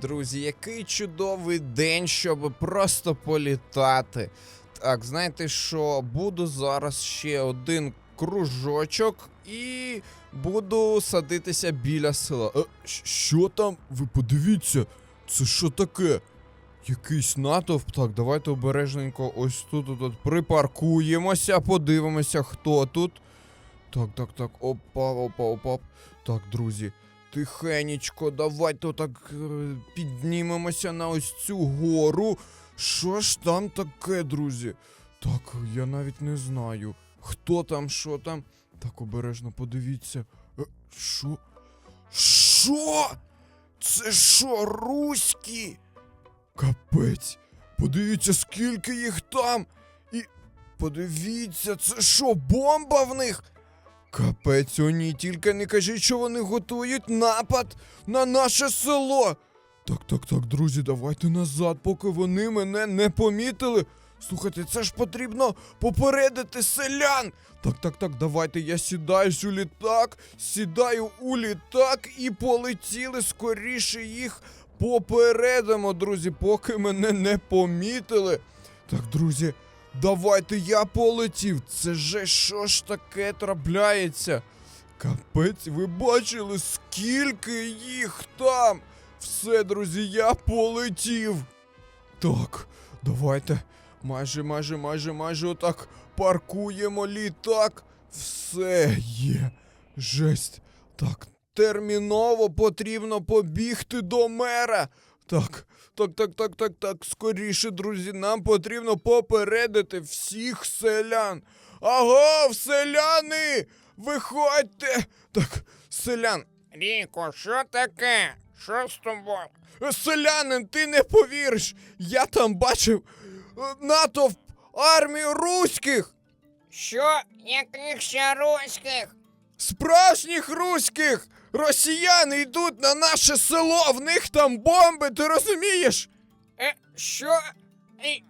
Друзі, який чудовий день, щоб просто політати. Так, знаєте що, буду зараз ще один кружочок і буду садитися біля села. Е, що там? Ви подивіться, це що таке? Якийсь натовп. Так, давайте обережненько ось тут, тут, тут припаркуємося, подивимося, хто тут. Так, так, так, опа, опа, опа. Так, друзі, тихенечко, давайте так е, піднімемося на ось цю гору. Що ж там таке, друзі? Так, я навіть не знаю. Хто там, що там? Так, обережно подивіться. Е, Що? Що? Це що, руські? Капець. Подивіться, скільки їх там. І подивіться, це що, бомба в них? Капець, о ні, тільки не кажіть, що вони готують напад на наше село. Так, так, так, друзі, давайте назад, поки вони мене не помітили. Слухайте, це ж потрібно попередити селян. Так, так, так, давайте я сідаю у літак, сідаю у літак і полетіли скоріше їх попередимо, друзі, поки мене не помітили. Так, друзі, давайте я полетів. Це же що ж таке трапляється? Капець, ви бачили, скільки їх там? Все, друзі, я полетів. Так, давайте. Майже, майже, майже, майже отак паркуємо літак. Все є. Жесть. Так, терміново потрібно побігти до мера. Так, так, так, так, так, так. Скоріше, друзі, нам потрібно попередити всіх селян. Аго, селяни! Виходьте! Так, селян, Ріко, що таке? Що з тобою? Селянин, ти не повіриш! Я там бачив е, натовп армію руських! Що? Яких ще руських? Справжніх руських! Росіяни йдуть на наше село, в них там бомби, ти розумієш? Е, що? І,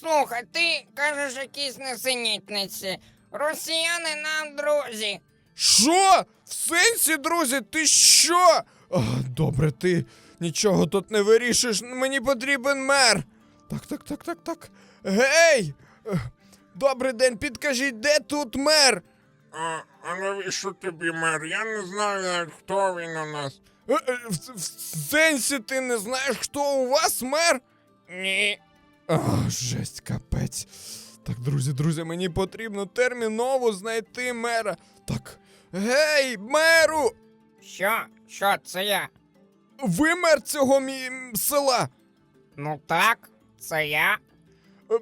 слухай, ти кажеш якісь несенітниці. Росіяни нам друзі. Що? В сенсі, друзі, ти що? А, добре, ти нічого тут не вирішиш, мені потрібен мер. Так, так, так, так, так. Гей! Е, Добрий день, підкажіть, де тут мер? А, а навіщо тобі мер? Я не знаю навіть, хто він у нас. Е, е, В, в сенсі ти не знаєш, хто у вас мер? Ні. А, жесть, капець. Так, друзі, друзі, мені потрібно терміново знайти мера. Так. Гей, меру! Що? Що це я? Ви мер цього мі... м, села? Ну так, це я. Е,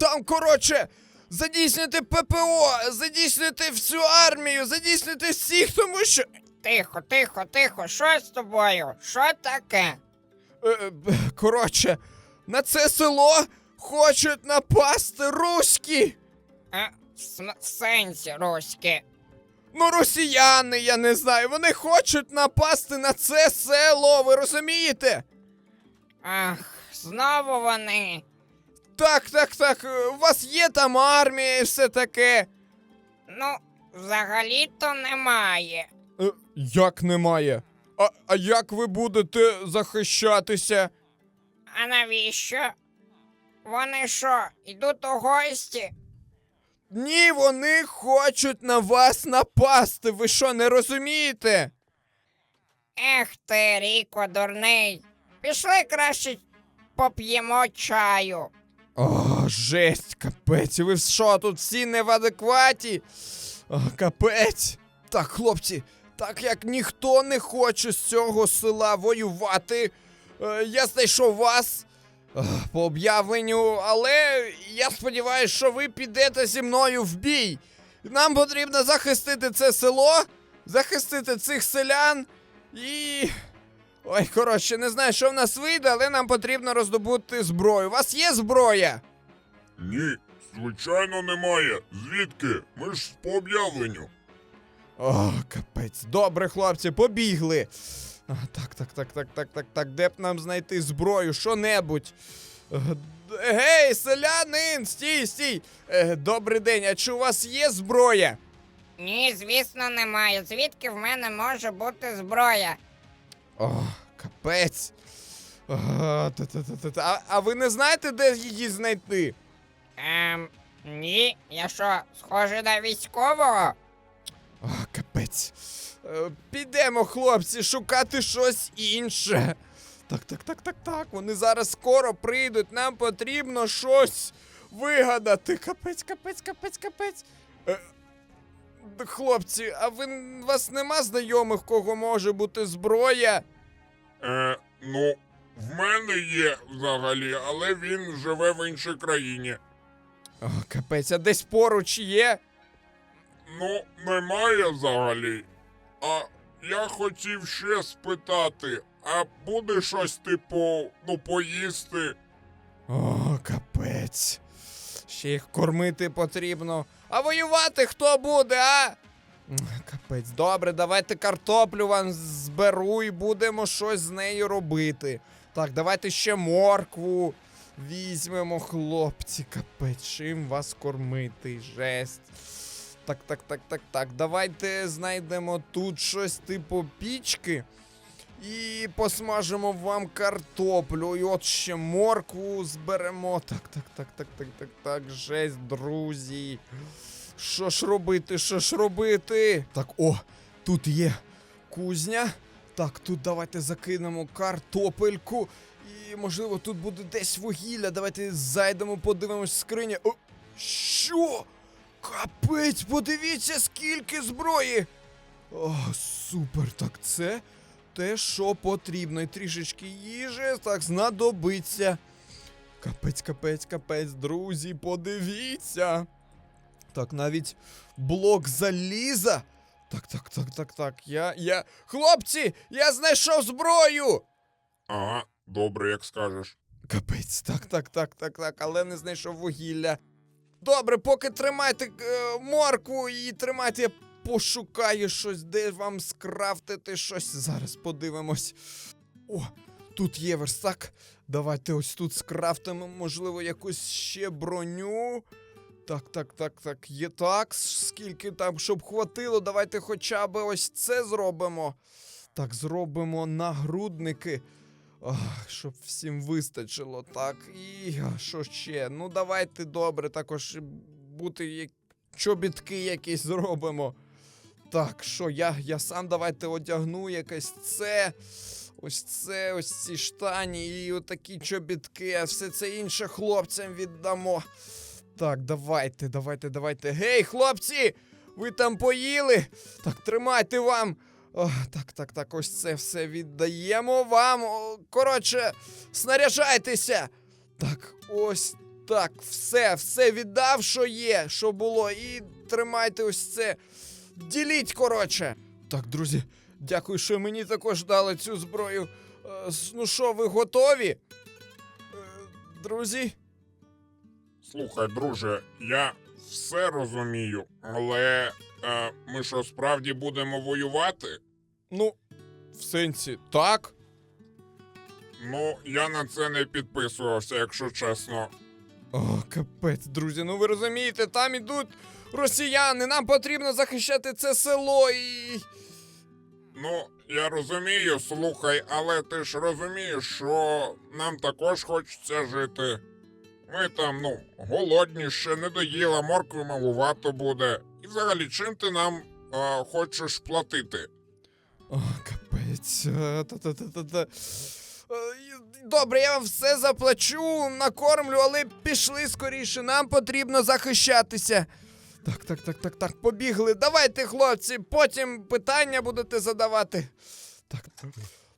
Там, коротше, задійснити ППО, задійснити всю армію, задійснити всіх, тому що. Тихо, тихо, тихо, що з тобою? Що таке? Е, е, б- Коротше, на це село хочуть напасти руські. Е, в см- в сенсі руські. Ну, росіяни, я не знаю, вони хочуть напасти на це село, ви розумієте? Ах, знову вони. Так, так, так, е, у вас є там армія і все таке. Ну, взагалі-то немає. Е, Як немає? А, а як ви будете захищатися? А навіщо? Вони що, йдуть у гості? Ні, вони хочуть на вас напасти. Ви що, не розумієте? Ех ти, Ріко, дурний. Пішли краще поп'ємо чаю. О, жесть, капець, ви що, тут всі не в адекваті? О, капець. Так, хлопці, так як ніхто не хоче з цього села воювати, е, я знайшов вас е, по об'явленню, але я сподіваюся, що ви підете зі мною в бій. Нам потрібно захистити це село, захистити цих селян і. Ой, коротше, не знаю, що в нас вийде, але нам потрібно роздобути зброю. У вас є зброя? Ні, звичайно, немає. Звідки? Ми ж по об'явленню. О, капець. Добре, хлопці, побігли. А, так, так, так, так, так, так, так. Де б нам знайти зброю? Що-небудь? Е, Гей, селянин! Стій, стій! Е, добрий день, а чи у вас є зброя? Ні, звісно, немає. Звідки в мене може бути зброя? О, капець. капець. А. А, а ви не знаєте, де її знайти? Ем, ні, я що, схожий на військового? А, капець. Е, Підемо, хлопці, шукати щось інше. Так, так, так, так, так. Вони зараз скоро прийдуть. Нам потрібно щось вигадати. Капець, капець, капець, капець. Е, хлопці, а ви вас нема знайомих, кого може бути зброя? Е, ну, в мене є взагалі, але він живе в іншій країні. О, капець, а десь поруч є? Ну, немає взагалі. А я хотів ще спитати, а буде щось типу, ну, поїсти? О, капець. Ще їх кормити потрібно. А воювати хто буде, а? Капець, добре, давайте картоплю вам зберу і будемо щось з нею робити. Так, давайте ще моркву візьмемо, хлопці. Капець, чим вас кормити? Жесть. Так, так, так, так, так. Давайте знайдемо тут щось типу пічки. І посмажимо вам картоплю. І от ще моркву зберемо. Так, так, так, так, так, так, так. Жесть, друзі. Що ж робити, що ж робити? Так, о, тут є кузня. Так, тут давайте закинемо картопельку. І, можливо, тут буде десь вугілля. Давайте зайдемо, подивимось в скриня. О, що? Капець, подивіться, скільки зброї! О, супер, так це те, що потрібно. І трішечки їжі, так знадобиться. Капець, капець, капець, друзі, подивіться. Так, навіть блок заліза. Так, так, так, так, так. Я. я. Хлопці! Я знайшов зброю! Ага, добре, як скажеш. Капець, так, так, так, так, так, але не знайшов вугілля. Добре, поки тримайте е, моркву і тримайте, я пошукаю щось, де вам скрафтити щось. Зараз подивимось. О, тут є верстак. Давайте ось тут скрафтимо, можливо, якусь ще броню. Так, так, так, так, є так. Скільки там, щоб хватило, давайте хоча б ось це зробимо. Так, зробимо нагрудники. Ах, щоб всім вистачило, так. І що ще? Ну, давайте добре, також бути як... чобітки якісь зробимо. Так, що я, я сам давайте одягну якесь це. Ось це, ось ці штані і отакі чобітки, а все це інше хлопцям віддамо. Так, давайте, давайте, давайте. Гей, хлопці! Ви там поїли? Так, тримайте вам. О, так, так, так, ось це все віддаємо вам. Коротше, снаряжайтеся. Так, ось так, все, все віддав, що є, що було, і тримайте ось це. Діліть, коротше. Так, друзі, дякую, що мені також дали цю зброю. Е, ну що, ви готові? Е, друзі? Слухай, друже, я все розумію, але е, ми що справді будемо воювати? Ну, в сенсі, так? Ну, я на це не підписувався, якщо чесно. О, капець, друзі, ну ви розумієте, там ідуть росіяни, нам потрібно захищати це село і. Ну, я розумію, слухай, але ти ж розумієш, що нам також хочеться жити. Ми там, ну, голодні, ще не доїла, моркви малувато буде. І взагалі, чим ти нам е, хочеш платити? О, капець. е, Та-та-та-та-та. Е, Добре, я вам все заплачу, накормлю, але пішли скоріше, нам потрібно захищатися. Так, так, так, так, так, побігли. Давайте, хлопці, потім питання будете задавати. Так, так,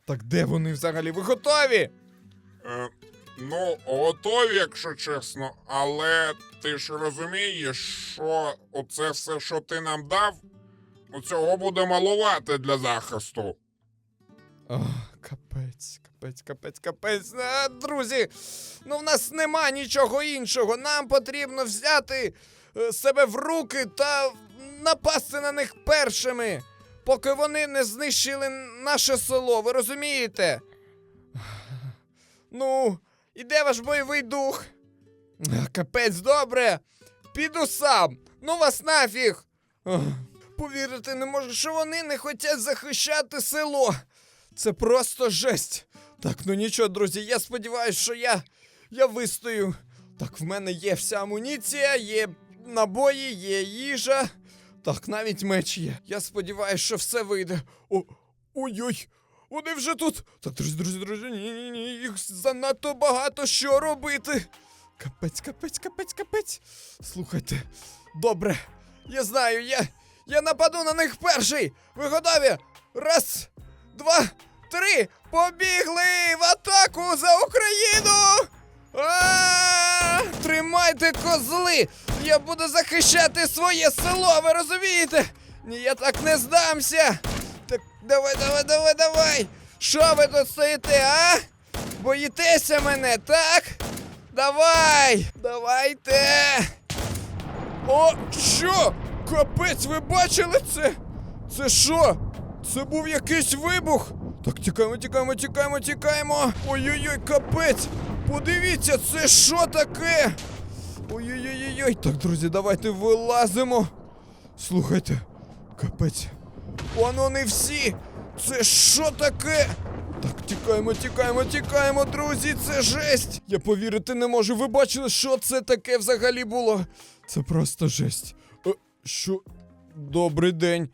так де вони взагалі? Ви готові? Е, ну, готові, якщо чесно, але ти ж розумієш, що оце все, що ти нам дав, цього буде малувати для захисту. О, капець, капець, капець, капець. А, друзі, ну в нас нема нічого іншого. Нам потрібно взяти е, себе в руки та напасти на них першими, поки вони не знищили наше село. Ви розумієте? Ну, і де ваш бойовий дух? Капець, добре. Піду сам. Ну вас нафіг. Повірити не можу, що вони не хочуть захищати село. Це просто жесть. Так, ну нічого, друзі, я сподіваюся, що я. Я вистою. Так, в мене є вся амуніція, є набої, є їжа. Так, навіть меч є. Я сподіваюся, що все вийде. Ой-ой, вони вже тут. Так, друзі, друзі, друзі, ні, ні, ні, їх занадто багато що робити. Капець, капець, капець, капець. Слухайте, добре. Я знаю, я. Я нападу на них перший. Ви готові? Раз, два, три. Побігли в атаку за Україну! Тримайте козли! Я буду захищати своє село, ви розумієте? Ні, я так не здамся! Так, давай, давай, давай, давай! Що ви тут стоїте, а? Боїтеся мене, так? Давай! Давайте! О, що? Капець, ви бачили це? Це що? Це був якийсь вибух. Так, тікаємо, тікаємо, тікаємо, тікаємо. Ой-ой-ой, капець! Подивіться, це що таке? Ой-ой-ой-ой. Так, друзі, давайте вилазимо. Слухайте, капець. Вон вони всі! Це що таке? Так, тікаємо, тікаємо, тікаємо, друзі, це жесть! Я повірити не можу. Ви бачили, що це таке взагалі було? Це просто жесть. Е, що? Добрий день.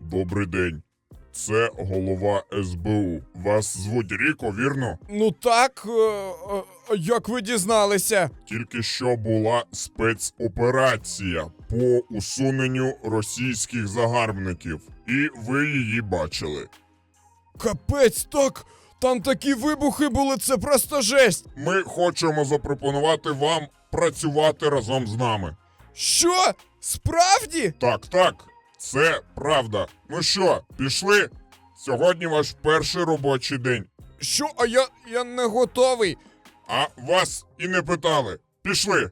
Добрий день. Це голова СБУ. Вас звуть Ріко, вірно? Ну так, е, е, як ви дізналися? Тільки що була спецоперація по усуненню російських загарбників, і ви її бачили. Капець, так! Там такі вибухи були, це просто жесть! Ми хочемо запропонувати вам працювати разом з нами. Що? Справді? Так, так, це правда. Ну що, пішли? Сьогодні ваш перший робочий день. Що? А я. я не готовий. А вас і не питали. Пішли.